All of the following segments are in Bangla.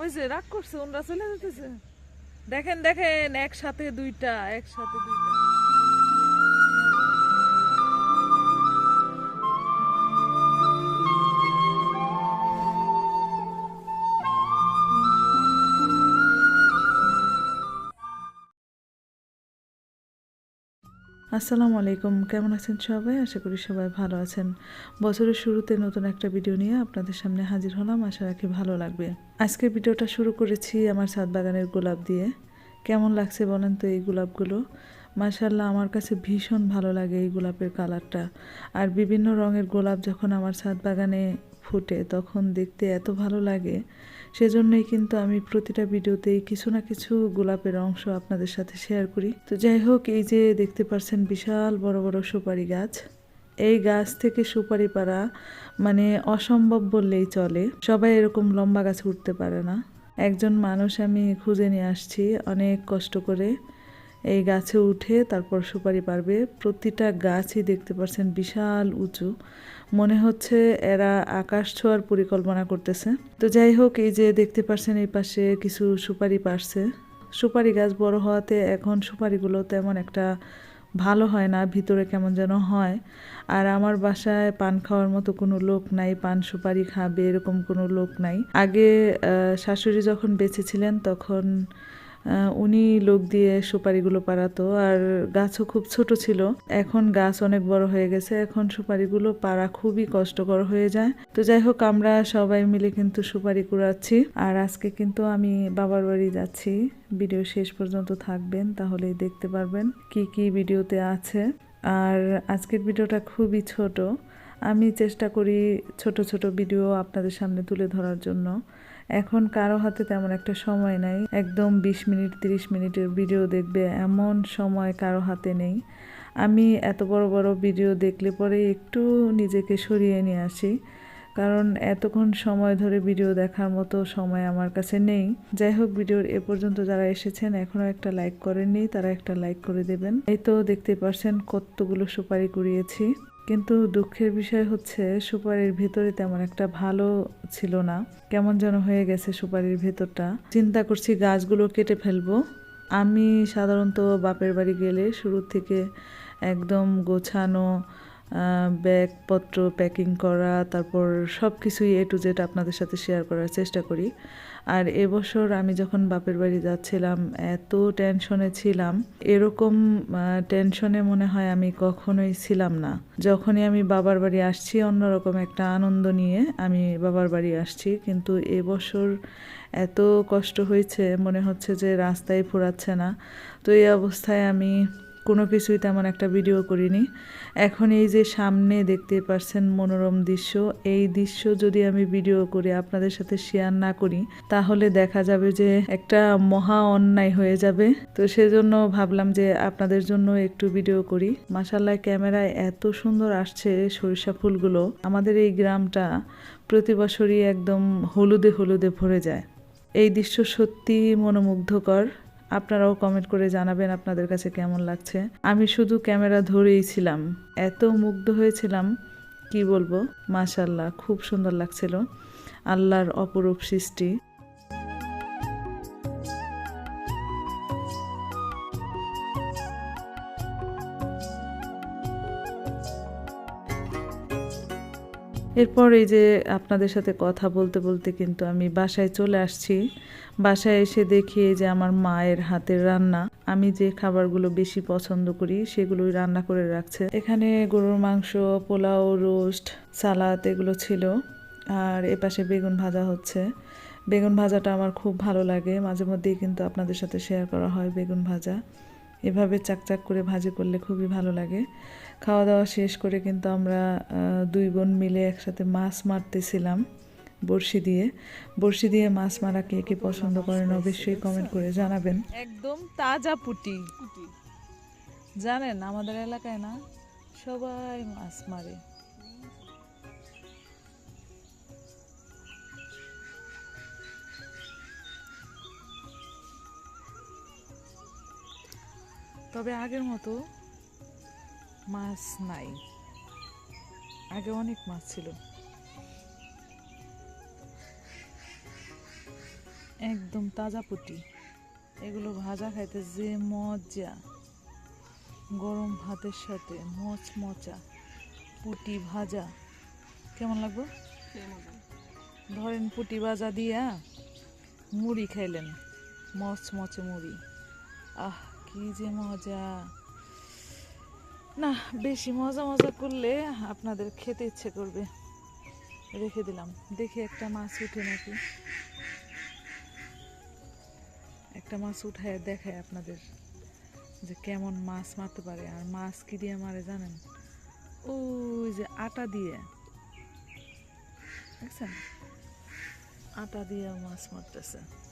ওই যে রাগ করছে ওনরা চলে যেতেছে দেখেন দেখেন একসাথে দুইটা একসাথে দুইটা। আসসালামু আলাইকুম। কেমন আছেন সবাই? আশা করি সবাই ভালো আছেন। বছরের শুরুতে নতুন একটা ভিডিও নিয়ে আপনাদের সামনে হাজির হলাম। আশা রাখি ভালো লাগবে। আজকের ভিডিওটা শুরু করেছি আমার ছাদ বাগানের গোলাপ দিয়ে। কেমন লাগছে বলেন তো এই গোলাপগুলো? মাশাল্লাহ আমার কাছে ভীষণ ভালো লাগে এই গোলাপের কালারটা। আর বিভিন্ন রঙের গোলাপ যখন আমার ছাদ বাগানে ফুটে, তখন দেখতে এত ভালো লাগে। সেজন্যই কিন্তু আমি প্রতিটা ভিডিওতেই কিছু না কিছু গোলাপের অংশ আপনাদের সাথে শেয়ার করি। তো যাই হোক, এই যে দেখতে পাচ্ছেন বিশাল বড় বড় সুপারি গাছ। এই গাছ থেকে সুপারি পাড়া মানে অসম্ভব বললেই চলে। সবাই এরকম লম্বা গাছ উঠতে পারে না। একজন মানুষ আমি খুঁজে নিয়ে আসছি অনেক কষ্ট করে। এই গাছে উঠে তারপর সুপারি পারবে। প্রতিটা গাছই দেখতে পাচ্ছেন বিশাল উঁচু। মনে হচ্ছে এরা আকাশ ছোঁয়ার পরিকল্পনা করতেছে। তো যাই হোক, এই যে দেখতে পাচ্ছেন এই পাশে কিছু সুপারি পারছে। সুপারি গাছ বড় হওয়াতে এখন সুপারিগুলো তেমন একটা ভালো হয় না, ভিতরে কেমন যেন হয়। আর আমার বাসায় পান খাওয়ার মতো কোনো লোক নাই, পান সুপারি খাবে এরকম কোনো লোক নাই। আগে শাশুড়ি যখন বেঁচে ছিলেন তখন উনি লোক দিয়ে সুপারিগুলো পাড়াতো, আর গাছও খুব ছোট ছিল। এখন গাছ অনেক বড় হয়ে গেছে, এখন সুপারিগুলো পাড়া খুবই কষ্টকর হয়ে যায়। তো যাই হোক, আমরা সবাই মিলে কিন্তু সুপারি কুড়াচ্ছি, আর আজকে কিন্তু আমি বাবার বাড়ি যাচ্ছি। ভিডিও শেষ পর্যন্ত থাকবেন, তাহলেই দেখতে পারবেন কি কি ভিডিওতে আছে। আর আজকের ভিডিওটা খুবই ছোট। আমি চেষ্টা করি ছোট ছোট ভিডিও আপনাদের সামনে তুলে ধরার জন্য। এখন কারও হাতে তেমন একটা সময় নাই। একদম বিশ মিনিট, তিরিশ মিনিটের ভিডিও দেখবে এমন সময় কারও হাতে নেই। আমি এত বড় বড় ভিডিও দেখলে পরে একটু নিজেকে সরিয়ে নিয়ে আসি। কারণ এতক্ষণ সময় ধরে ভিডিও দেখার মতো সময় আমার কাছে নেই। যাই হোক, ভিডিওর এ পর্যন্ত যারা এসেছেন, এখনও একটা লাইক করেননি, তারা একটা লাইক করে দেবেন। এই তো দেখতে পারছেন কতগুলো সুপারি কুড়িয়েছি। কিন্তু দুঃখের বিষয় হচ্ছে, সুপারির ভেতরে তেমন একটা ভালো ছিল না। কেমন যেন হয়ে গেছে সুপারির ভেতরটা। চিন্তা করছি গাছগুলো কেটে ফেলব। আমি সাধারণত বাপের বাড়ি গেলে শুরু থেকে একদম গোছানো ব্যাগপত্র প্যাকিং করা, তারপর সব কিছুই এ টু জেড আপনাদের সাথে শেয়ার করার চেষ্টা করি। আর এবছর আমি যখন বাপের বাড়ি যাচ্ছিলাম, এত টেনশনে ছিলাম। এরকম টেনশনে মনে হয় আমি কখনোই ছিলাম না। যখনই আমি বাবার বাড়ি আসছি, অন্যরকম একটা আনন্দ নিয়ে আমি বাবার বাড়ি আসছি। কিন্তু এবছর এত কষ্ট হয়েছে, মনে হচ্ছে যে রাস্তায় ফুরাচ্ছে না। তো এই অবস্থায় আমি কোনো কিছুই তেমন একটা ভিডিও করিনি। এখন এই যে সামনে দেখতে পারছেন মনোরম দৃশ্য, এই দৃশ্য যদি আমি ভিডিও করে আপনাদের সাথে শেয়ার না করি, তাহলে দেখা যাবে যে একটা মহা অন্যায় হয়ে যাবে। তো সেজন্য ভাবলাম যে আপনাদের জন্য একটু ভিডিও করি। মাসাল্লাহ ক্যামেরায় এত সুন্দর আসছে সরিষা ফুলগুলো। আমাদের এই গ্রামটা প্রতি বছরই একদম হলুদে হলুদে ভরে যায়। এই দৃশ্য সত্যি মনোমুগ্ধকর। আপনারাও কমেন্ট করে জানাবেন আপনাদের কাছে কেমন লাগছে। আমি শুধু ক্যামেরা ধরেই ছিলাম। এত মুগ্ধ হয়েছিলাম, কি বলব? মাশাল্লাহ খুব সুন্দর লাগছিল। আল্লাহর অপরূপ সৃষ্টি। এরপর এই যে আপনাদের সাথে কথা বলতে বলতে কিন্তু আমি বাসায় চলে আসছি। বাসায় এসে দেখি যে আমার মায়ের হাতের রান্না। আমি যে খাবারগুলো বেশি পছন্দ করি সেগুলোই রান্না করে রাখছে। এখানে গরুর মাংস, পোলাও, রোস্ট, সালাদ এগুলো ছিল। আর এপাশে বেগুন ভাজা হচ্ছে। বেগুন ভাজাটা আমার খুব ভালো লাগে। মাঝে মধ্যেই কিন্তু আপনাদের সাথে শেয়ার করা হয় বেগুন ভাজা। এভাবে চাকচাক করে ভাজি করলে খুবই ভালো লাগে। খাওয়া দাওয়া শেষ করে কিন্তু আমরা দুই বোন মিলে একসাথে মাছ মারতেছিলাম বড়শি দিয়ে। বড়শি দিয়ে মাছ মারা কে কে পছন্দ করেন অবশ্যই কমেন্ট করে জানাবেন। একদম তাজা পুটি। জানেন আমাদের এলাকায় না সবাই মাছ মারে। তবে আগের মতো মাছ নাই। আগে অনেক মাছ ছিল। একদম তাজা পুটি। এগুলো ভাজা খাইতে যে মজা। গরম ভাতের সাথে মচমচা পুটি ভাজা। কেমন লাগবে? ধরেন পুটি ভাজা দিয়া মুড়ি খাইলেন। মচমচে মুড়ি। আহ! কি যে মজা। না, বেশি মজা মজা করলে আপনাদের খেতে ইচ্ছে করবে। রেখে দিলাম। দেখি একটা মাছ উঠে নাকি। একটা মাছ উঠায় দেখায় আপনাদের যে কেমন মাছ মারতে পারে। আর মাছ কি দিয়ে মারে জানেন? ওই যে আটা দিয়ে। আটা দিয়ে মাছ মারতেছে।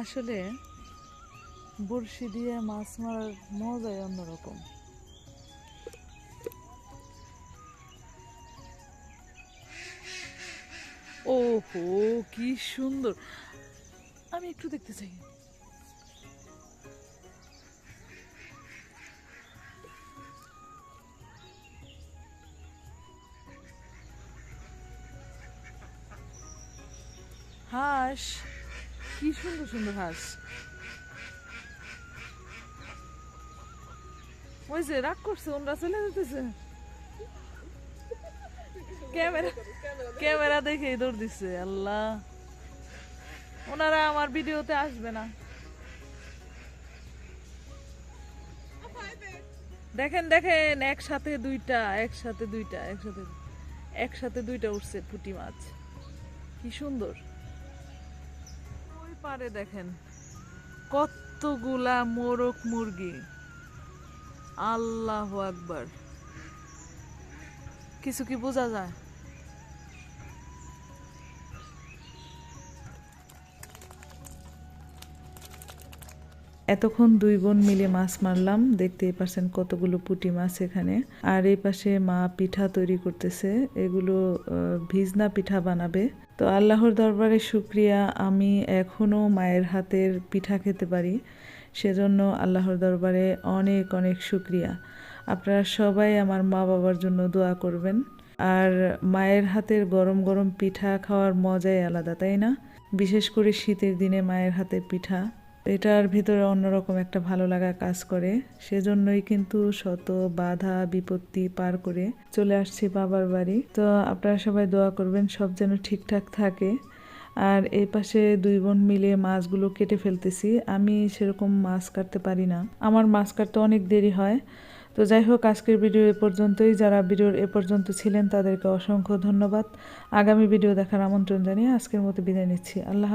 আসলে বড়শি দিয়ে মাছ মারার মজাই অন্যরকম। ওহো, কি সুন্দর। আমি একটু দেখতে চাই। হাঁস। কি সুন্দর সুন্দর হাঁস। ওই যে রাগ করছে, ওনরা চলে যেতেছে। ক্যামেরা ক্যামেরা দেখে দৌড় দিচ্ছে, আল্লাহ। ওনারা আমার ভিডিওতে আসবে না। দেখেন দেখেন, একসাথে দুইটা একসাথে দুইটা, একসাথে একসাথে দুইটা উঠছে পুঁটি মাছ। কি সুন্দর। পারে দেখেন। কতগুলা মোরক মুরগি। আল্লাহ আকবার। কিছু কি বোঝা যায়? এতক্ষণ দুই বোন মিলে মাছ মারলাম, দেখতেই পারছেন কতগুলো পুঁটি মাছ এখানে। আর এই পাশে মা পিঠা তৈরি করতেছে, এগুলো ভিজনা পিঠা বানাবে। তো আল্লাহর দরবারে শুক্রিয়া। আমি এখনও মায়ের হাতের পিঠা খেতে পারি, সেজন্য আল্লাহর দরবারে অনেক অনেক শুক্রিয়া। আপনারা সবাই আমার মা বাবার জন্য দোয়া করবেন। আর মায়ের হাতের গরম গরম পিঠা খাওয়ার মজাই আলাদা, তাই না? বিশেষ করে শীতের দিনে মায়ের হাতের পিঠা। এটার ভিতরে অন্যরকম একটা ভালো লাগা কাজ করে। সেজন্যই কিন্তু শত বাধা, বিপত্তি পার করে চলে আসছি বাবার বাড়ি। তো আপনারা সবাই দোয়া করবেন সব যেন ঠিকঠাক থাকে। আর এই পাশে দুই বোন মিলে মাছগুলো কেটে ফেলতেছি। আমি সেরকম মাছ কাটতে পারি না। আমার মাছ কাটতে অনেক দেরি হয়। তো যাই হোক, আজকের ভিডিও এ পর্যন্তই। যারা ভিডিওর এ পর্যন্ত ছিলেন, তাদেরকে অসংখ্য ধন্যবাদ। আগামী ভিডিও দেখার আমন্ত্রণ জানিয়ে আজকের মতো বিদায় নিচ্ছি। আল্লাহ